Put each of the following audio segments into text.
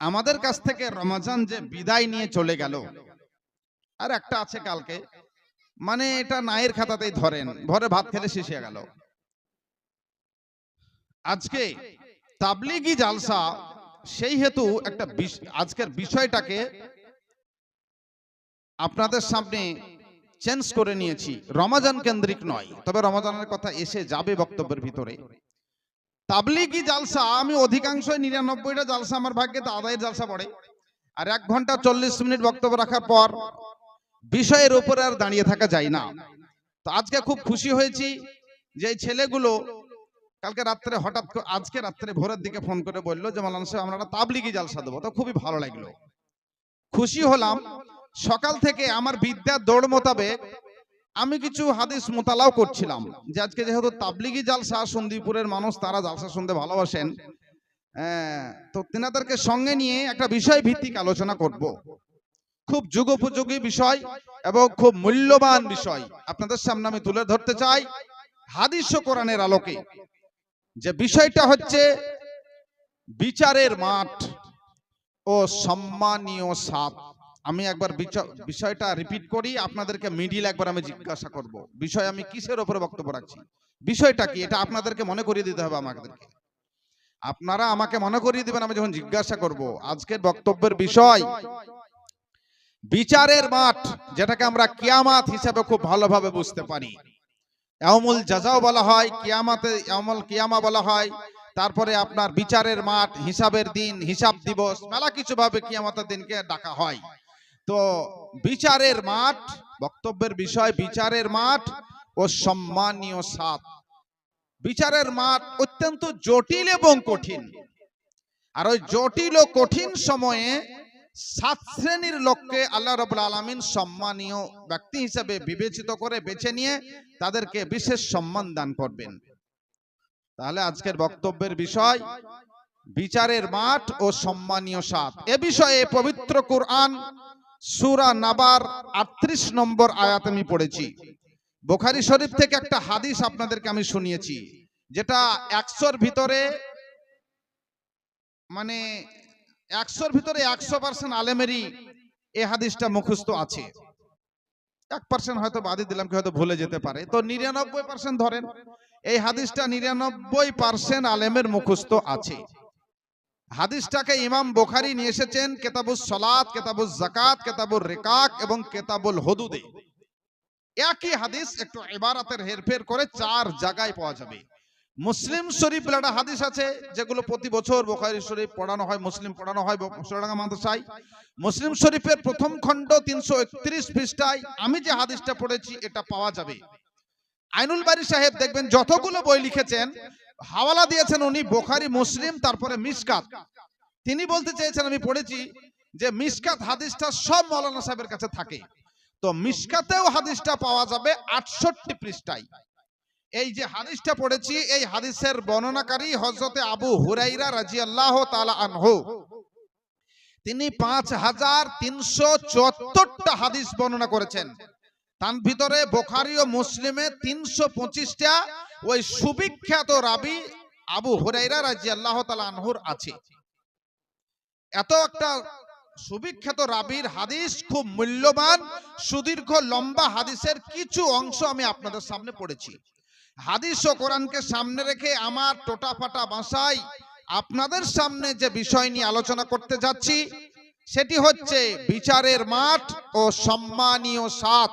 আমাদের কাছ থেকে রমজান যে বিদায় নিয়ে চলে গেল, আর একটা আছে কালকে মানে এটা নায়ের খাতাতেই ধরেন ভরে ভাত খেলে শেষ গেল। আজকে তাবলিগি জালসা, সেই হেতু একটা আজকের বিষয়টাকে আপনাদের সামনে চেঞ্জ করে নিয়েছি। রমাজান কেন্দ্রিক নয়, তবে রমাজানের কথা এসে যাবে বক্তব্যের ভিতরে। তাবলিগি জালসা, আমি অধিকাংশ নিরানব্বইটা জালসা আমার ভাগ্যে আদায়ের জালসা পড়ে। আর এক ঘণ্টা চল্লিশ মিনিট বক্তব্য রাখার পর বিষয়ের উপরে আর দাঁড়িয়ে থাকা যায় না। তো আজকে খুব খুশি হয়েছি যে ছেলেগুলো কালকে রাত্রে হঠাৎ আজকে রাত্রে ভোরের দিকে ফোন করে বলল যে, মালান সাহেব, আমরা তাবলিগি জালসা দেবো। তো খুবই ভালো লাগল। খুশি হলাম। সকাল থেকে আমার বিদ্যার দৌড় মোতাবেক আমি কিছু হাদিস মোতালাও করছিলাম যে আজকে যেহেতু তাবলিগি জালসা সন্দীপুরের মানুষ তারা জালসা শুনতে ভালোবাসেন। আহ, তো তেনাদেরকে সঙ্গে নিয়ে একটা বিষয় ভিত্তিক আলোচনা করব। খুব যুগোপযোগী বিষয় এবং খুব মূল্যবান বিষয়। আপনাদের সামনে আমি তুলে ধরতে চাই হাদিস কোরআনের আলোকে। যে বিষয়টা হচ্ছে বিচারের মাঠ ও সম্মানীয় সাত আমি একবার বিষয়টা রিপিট করি, আপনাদেরকে মিডিল একবার আমি জিজ্ঞাসা করব। বিষয় আমি কিসের উপরে বক্তব্য রাখছি? বিষয়টা কি? এটা আপনাদেরকে মনে করিয়ে দিতে হবে আমাদেরকে। আপনারা আমাকে মনে করিয়ে দিবেন, আমি যখন জিজ্ঞাসা করব, আজকের বক্তব্যের বিষয়, বিচারের মাঠ, যেটাকে আমরা কিয়ামাত হিসাবে খুব ভালোভাবে বুঝতে পারি। ইয়ামুল জাজাও বলা হয়, কিয়ামাতে ইয়ামুল কিয়ামা বলা হয়, তারপরে আপনার বিচারের মাঠ, হিসাবের দিন, হিসাব দিবস, মেলা কিছু ভাবে কিয়ামাতের দিনকে ডাকা হয়। তো বিচারের মাঠ, বক্তব্যের বিষয় বিচারের মাঠ ও সম্মানীয় সাত বিচারের মাঠ অত্যন্ত জটিল এবং কঠিন। আর ওই জটিল ও কঠিন সময়ে সাত শ্রেণির লোককে আল্লাহ রবুল আলমিন সম্মানীয় ব্যক্তি হিসেবে বিবেচিত করে বেছে নিয়ে তাদেরকে বিশেষ সম্মান দান করবেন। তাহলে আজকের বক্তব্যের বিষয়, বিচারের মাঠ ও সম্মানীয় সাত এ বিষয়ে পবিত্র কোরআন সুরা নাবার আটত্রিশ নম্বর আয়াত আমি পড়েছি। বোখারি শরীফ থেকে একটা হাদিস আপনাদেরকে আমি শুনিয়েছি, যেটা একশোর ভিতরে মানে একশোর ভিতরে একশো পার্সেন্ট আলেমেরই এই হাদিসটা মুখস্থ আছে। এক পার্সেন্ট হয়তো বাদই দিলাম কি হয়তো ভুলে যেতে পারে। তো নিরানব্বই পার্সেন্ট ধরেন, এই হাদিসটা নিরানব্বই পার্সেন্ট আলেমের মুখস্থ আছে। হাদিসটাকে ইমাম বোখারি নিয়ে এসেছেন কেতাবুল সলাত কেতাবুল জাকাত কেতাবুল রেকাক এবং কেতাবুল হদুদে। একই হাদিস একটু ইবারাতের হেরফের করে চার জায়গায় পাওয়া যাবে। মুসলিম শরীফ একটা হাদিস আছে যেগুলো প্রতি বছর বোখারি শরীফ পড়ানো হয়, মুসলিম পড়ানো হয় মুসলিম শরীফের প্রথম খণ্ড তিনশো একত্রিশ পৃষ্ঠায় আমি যে হাদিসটা পড়েছি, এটা পাওয়া যাবে। আইনুল বাড়ি সাহেব দেখবেন যতগুলো বই লিখেছেন, হাওয়ালা দিয়েছেন উনি, বোখারি, মুসলিম, তারপরে মিসকাত। তিনি বলতে চেয়েছেন, আমি পড়েছি যে মিসকাত হাদিসটা সব মৌলানা সাহেবের কাছে থাকে। তো মিসকাতেও হাদিসটা পাওয়া যাবে আটষট্টি পৃষ্ঠায়। এই যে হাদিসটা পড়েছি, এই হাদিসের বর্ণনাকারী হজরতে আবু হুরাইরা রাজি আল্লাহ আনহু। তিনি পাঁচ হাজার তিনশো চুয়াত্তরটা হাদিস বর্ণনা করেছেন। তার ভিতরে বোখারি ও মুসলিমে তিনশো পঁচিশটা ওই সুবিখ্যাত রাবি আবু হুরাইরা রাজি আল্লাহ আনহুর আছে। এত একটা সুবিখ্যাত রাবির হাদিস খুব মূল্যবান, সুদীর্ঘ, লম্বা হাদিসের কিছু অংশ আমি আপনাদের সামনে পড়েছি। হাদিস ও কোরআনকে সামনে রেখে আমার টোটা ফাটা ভাষায় আপনাদের সামনে যে বিষয় নিয়ে আলোচনা করতে যাচ্ছি, সেটি হচ্ছে বিচারের মাঠ ও সম্মানীয় সাত।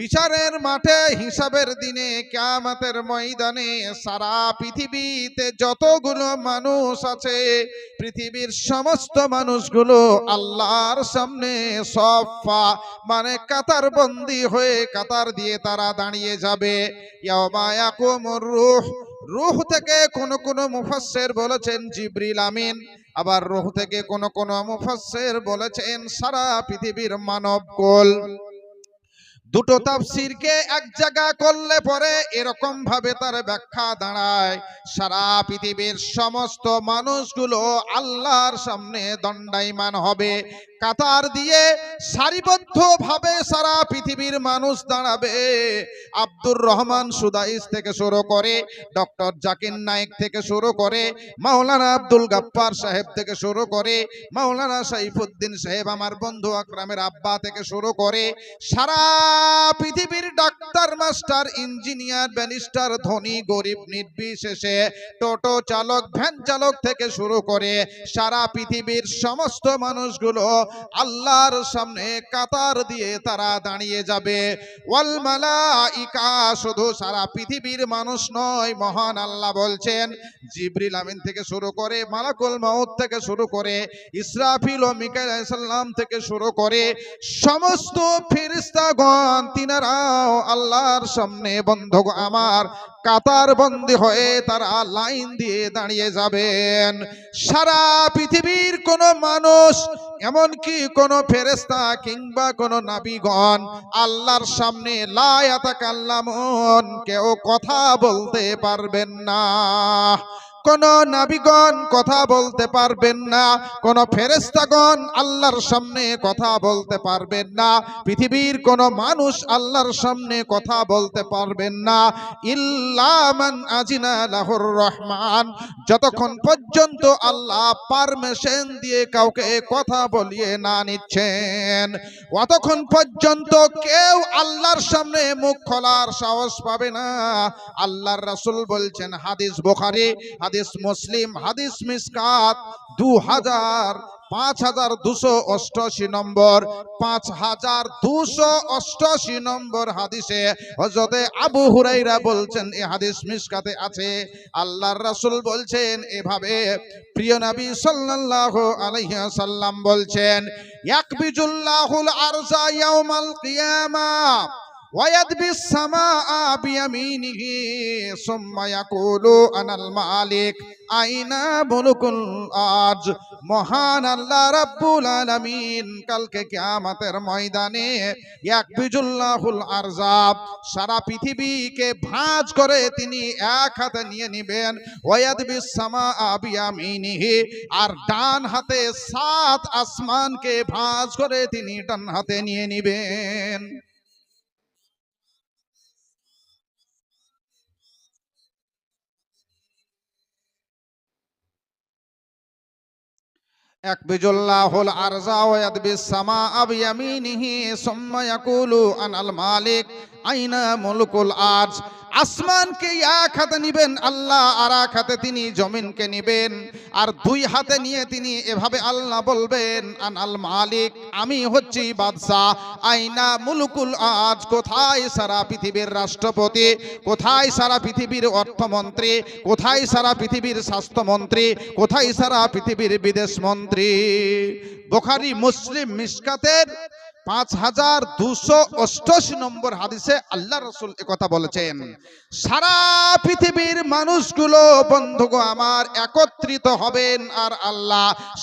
বিচারের মাঠে, হিসাবের দিনে, কিয়ামতের ময়দানে সারা পৃথিবীতে যতগুলো মানুষ আছে, পৃথিবীর সমস্ত মানুষগুলো আল্লাহর সামনে সফা মানে কাতার বন্দি হয়ে কাতার দিয়ে তারা দাঁড়িয়ে যাবে। রূহ রূহ থেকে কোন কোন মুফাসসির বলেছেন জিবরিল আমিন, আবার রূহ থেকে কোন কোন মুফাসসির বলেছেন সারা পৃথিবীর মানবকুল। দুটো তাফসিরকে এক জায়গা করলে পরে এরকম ভাবে তার ব্যাখ্যা দাঁড়ায়। সারা পৃথিবীর সমস্ত মানুষগুলো আল্লাহর সামনে দণ্ডায়মান হবে। কাতার দিয়ে সারিবদ্ধভাবে সারা পৃথিবীর মানুষ দাঁড়াবে। আব্দুর রহমান সুদাইস থেকে শুরু করে, ডক্টর জাকির নায়েক থেকে শুরু করে, মাওলানা আব্দুল গাপ্পার সাহেব থেকে শুরু করে, মাওলানা সাইফুদ্দিন সাহেব, আমার বন্ধু আকরামের আব্বা থেকে শুরু করে, সারা পৃথিবীর ডাক্তার, মাস্টার, ইঞ্জিনিয়ার, ব্যারিস্টার, ধনী, গরিব, নির্বিশেষে টোটো চালক, ভ্যান চালক থেকে শুরু করে সারা পৃথিবীর সমস্ত মানুষগুলো আল্লাহর সামনে কাতার দিয়ে তারা দাঁড়িয়ে যাবে। ওয়াল মালাইকা শুধু সারা পৃথিবীর মানুষ নয়, মহান আল্লাহ বলছেন, জিবরিল আমিন থেকে শুরু করে মালাকুল মাউত থেকে শুরু করে ইসরাফিল ও মিকাইল সাল্লাম থেকে শুরু করে সমস্ত ফেরেশতাগণ তিনারাও আল্লাহর সামনে বন্ধ আমার কাতার বন্দী হয়ে তারা লাইন দিয়ে দাঁড়িয়ে যাবেন। সারা পৃথিবীর কোন মানুষ, এমনকি কোন ফেরেস্তা কিংবা কোন নাবিগণ আল্লাহর সামনে লায়াতাকাল্লামুন কেউ কথা বলতে পারবেন না। কোন নাবিগণ কথা বলতে পারবেন না, কোন ফেরেস্তাগণ আল্লাহর সামনে কথা বলতে পারবেন না, পৃথিবীর কোন মানুষ আল্লাহর সামনে কথা বলতে পারবেন না। ইল্লামান আজিনা লাহুর রহমান, যতক্ষণ পর্যন্ত আল্লাহ পারমিশন দিয়ে কাউকে কথা বলিয়ে না নিচ্ছেন, অতক্ষণ পর্যন্ত কেউ আল্লাহর সামনে মুখ খোলার সাহস পাবে না। আল্লাহর রাসূল বলছেন, হাদিস বুখারী হাদিস মুসলিম, হাদিস মিসকাত দু হাজার পাঁচ হাজার দুশো অষ্টআশি নম্বর পাঁচ হাজার দুশো অষ্টআশি নম্বর হাদিসে হজরতে আবু হুরাইরা বলছেন এই হাদিস মিসকাতে আছে। আল্লাহর রাসূল বলছেন এভাবে, প্রিয় নবী সাল্লাল্লাহু আলাইহি সাল্লাম বলছেন, ইয়াকবিজুল্লাহুল আরজা ইয়াউমাল কিয়ামা। ويدبي السماء بيمينه ثم يقول انا المالك আইনা মুলকুল আজ মহান আল্লাহ রাব্বুল আলামিন কালকে কিয়ামতের ময়দানে ইয়াকবিজুল্লাহুল আরজাব সারা পৃথিবীকে ভাঁজ করে তিনি এক হাতে নিয়ে নেবেন ওয়ায়াদবিস সামা বিয়ামিনিহি আর ডান হাতে সাত আসমানকে ভাঁজ করে তিনি ডান হাতে নিয়ে নেবেন একবিজুল্লাহুল আরজা ওয়া ইয়াদবিস সামা ইয়ামিনিহি সুম্মা ইয়াকুলু আনাল মালিক আইনা মুলকুল আজ আসমানকে এক হাতে নিবেন, আল্লাহ আর এক হাতে তিনি জমিনকে নিবেন। আর দুই হাতে নিয়ে তিনি এভাবে আল্লাহ বলবেন, আনাল মালিক, আমি হচ্ছি বাদশাহ। আইনা মুলকুল আজ, কোথায় সারা পৃথিবীর রাষ্ট্রপতি? কোথায় সারা পৃথিবীর অর্থমন্ত্রী? কোথায় সারা পৃথিবীর স্বাস্থ্যমন্ত্রী? কোথায় সারা পৃথিবীর বিদেশ মন্ত্রী বোখারি, মুসলিম, মিসকাতের পাঁচ হাজার দুশো অষ্টাশি নম্বর হাদিসে আল্লাহ রসুল কথা বলেছেন, সারা পৃথিবীর আমার একত্রিত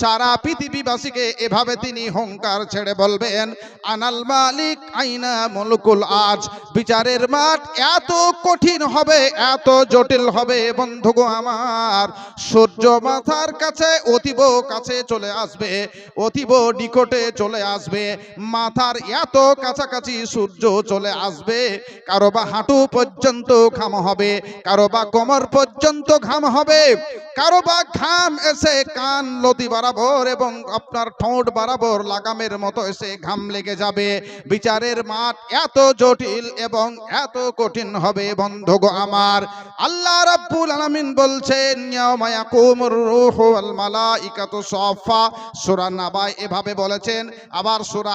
সারা পৃথিবীবাসীকে এভাবে তিনি হংকার ছেড়ে বলবেন, আনাল মালিক আইনা মুলকুল আজ, বিচারের মাঠ এত কঠিন হবে, এত জটিল হবে বন্ধুগো আমার, সূর্য মাথার কাছে অতীব কাছে চলে আসবে, অতীব নিকটে চলে আসবে মাথার এত কাছাকাছি সূর্য চলে আসবে, কারও বা হাঁটু পর্যন্ত ঘাম হবে, কারও বা কোমর পর্যন্ত ঘাম হবে, কারও বা ঘাম এসে কান লতি বরাবর এবং আপনার ঠোঁট বরাবর লাগামের মতো এসে ঘাম লেগে যাবে। বিচারের মাঠ এত জটিল এবং এত কঠিন হবে বন্ধুগো আমার। আল্লাহ রাব্বুল আলামিন বলছেন, ইয়াউমা ইয়াকুমুর রূহু ওয়াল মালাইকাতু সাফা সূরা নাবায় এভাবে বলেছেন, আবার সূরা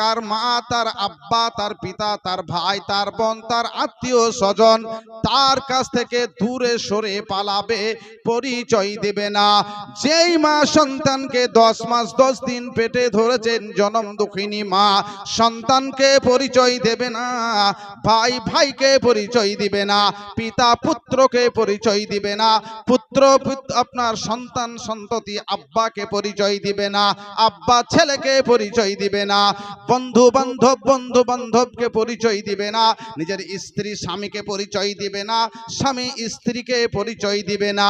কার মা, তার আব্বা, তার পিতা, তার ভাই, তার বোন, তার আত্মীয় স্বজন তার কাছ থেকে দূরে সরে পালাবে, পরিচয় দেবে না। যেই মা সন্তানকে দশ মাস, দশ দিন পেটে ধরেছেন, জনম দুঃখিনী মা সন্তানকে পরিচয় দেবে না, ভাই ভাইকে পরিচয় দিবে না, পিতা পুত্রকে পরিচয় দিবে না, পুত্র আপনার সন্তান সন্ততি আব্বাকে পরিচয় দিবে না, আব্বা ছেলেকে পরিচয় দিবে না। বন্ধু বান্ধব, বন্ধু বান্ধবকে পরিচয় দিবে না। নিজের স্ত্রী স্বামীকে পরিচয় দিবে না। স্বামী স্ত্রীকে পরিচয় দিবে না।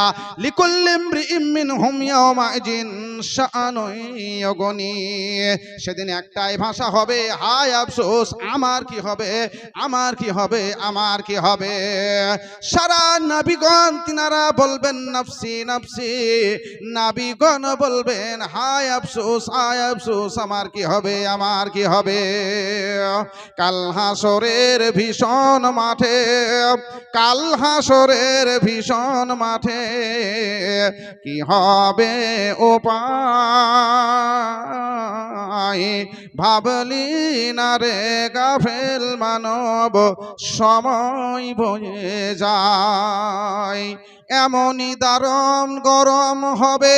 সেদিন একটাই ভাষা হবে, হায় আফসোস, আমার কি হবে? আমার কি হবে? আমার কি হবে? সারা নাবিগণ তিনারা বলবেন, নাফসি নাফসি। নাবিগণ বলবেন, হায় আফসোস হায় আফসোস, আমার কি হবে? আমার কি হবে? কাল হাসরের ভীষণ মাঠে, কাল হাসরের ভীষণ মাঠে কি হবে উপায় ভাবলি না রে গাফেল মানব, সময় বয়ে যায়। এমনই দারণ গরম হবে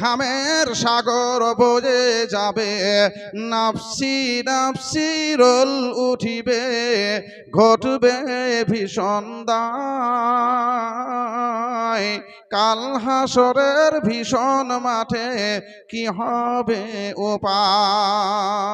খামের সাগর বোঝে যাবে। নাফসি নাফসি রোল উঠিবে, ঘটবে ভীষণ দায়। কাল হাসরের ভীষণ মাঠে কি হবে উপায়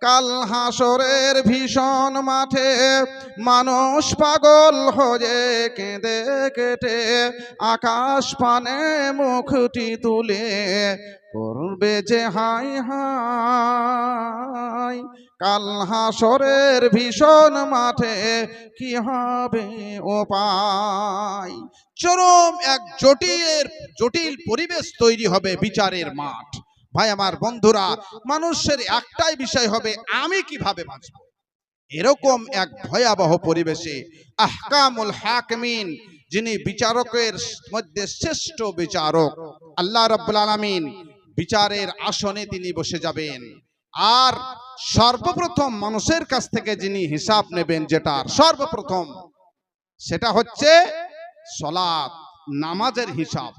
কাল হাসরের ভীষণ মাঠে মানুষ পাগল হয়ে কেঁদে কেটে আকাশ পানে মুখটি তুলে করবে যে হাই হাই। কাল হাসরের ভীষণ মাঠে কি হবে উপায় চরম এক জটিল জটিল পরিবেশ তৈরি হবে বিচারের মাঠ। ভাই, আমার বন্ধুরা, মানুষের একটাই বিষয় হবে, আমি কীভাবে বাঁচব? এরকম এক ভয়াবহ পরিবেশে আহকামুল হাকমিন, যিনি বিচারকের মধ্যে শ্রেষ্ঠ বিচারক, আল্লাহ রাব্বুল আলামিন, বিচারের আসনে তিনি বসে যাবেন। আর সর্বপ্রথম মানুষের কাছ থেকে যিনি হিসাব নেবেন যেটার সর্বপ্রথম, সেটা হচ্ছে সলাৎ, নামাজের হিসাব।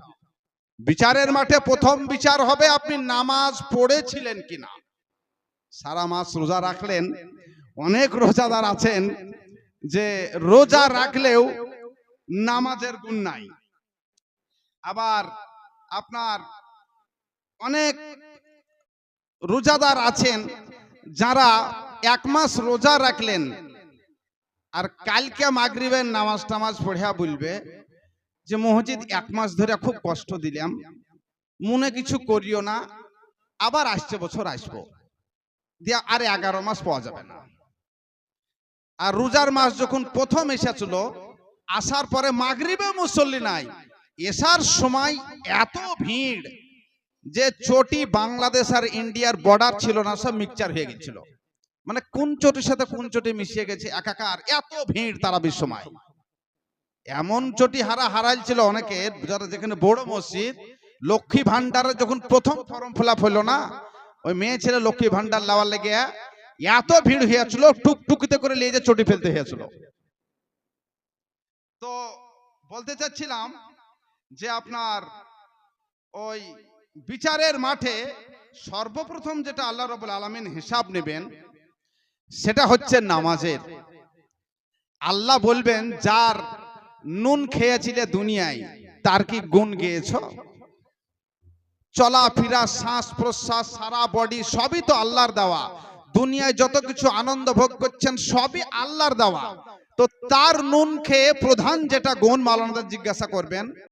বিচারের মাঠে প্রথম বিচার হবে আপনি নামাজ পড়েছিলেন কিনা? সারা মাস রোজা রাখলেন, অনেক রোজাদার আছেন যে রোজা রাখলেও নামাজের গুণ নাই। আবার আপনার অনেক রোজাদার আছেন যারা এক মাস রোজা রাখলেন আর কালকে মাগরিবের নামাজ টামাজ পড়িয়া বলবে যে মসজিদ এক মাস ধরে খুব কষ্ট দিলাম। মনে কিছু করিও না। আবার আসছে বছর আসব। দিয়া আর এগারো মাস পাওয়া যাবে না। আর রোজার মাস যখন প্রথম এসেছিল, আসার পরে মাগরিবে মুসল্লি নাই। এসার সময় এত ভিড় যে চটি বাংলাদেশ আর ইন্ডিয়ার বর্ডার ছিল না, সব মিক্সচার হয়ে গেছিল। মানে কোন চটির সাথে কোন চটি মিশিয়ে গেছে, একাকার এত ভিড় তারা বিশ্বময় এমন চটি হারা হারাইল ছিল অনেকের যারা যেখানে বড় মসজিদ, লক্ষ্মী ভান্ডারে যখন প্রথম ফর্ম ফিল হলো না, ওই মেয়ে ছেলে লক্ষ্মী ভান্ডার লাওয়ার লেগে এত ভিড় হয়েছিল টুকটুকিতে করে নিয়ে যে চটি ফেলতে হয়েছিল তো বলতে চাচ্ছিলাম যে আপনার ওই বিচারের মাঠে সর্বপ্রথম যেটা আল্লাহ রবুল আলমিন হিসাব নেবেন, সেটা হচ্ছে নামাজের। আল্লাহ বলবেন, যার নুন খেয়েছিলে দুনিয়ায়, তার কি গুণ গেয়েছ? চলাফেরা শ্বাস প্রশ্বাস সারা বডি সবই তো আল্লাহর দেওয়া। দুনিয়ায় যত কিছু আনন্দ ভোগ করছেন, সবই আল্লাহর দেওয়া। তো তার নুন খেয়ে প্রধান যেটা গুণ মালানাদের জিজ্ঞাসা করবেন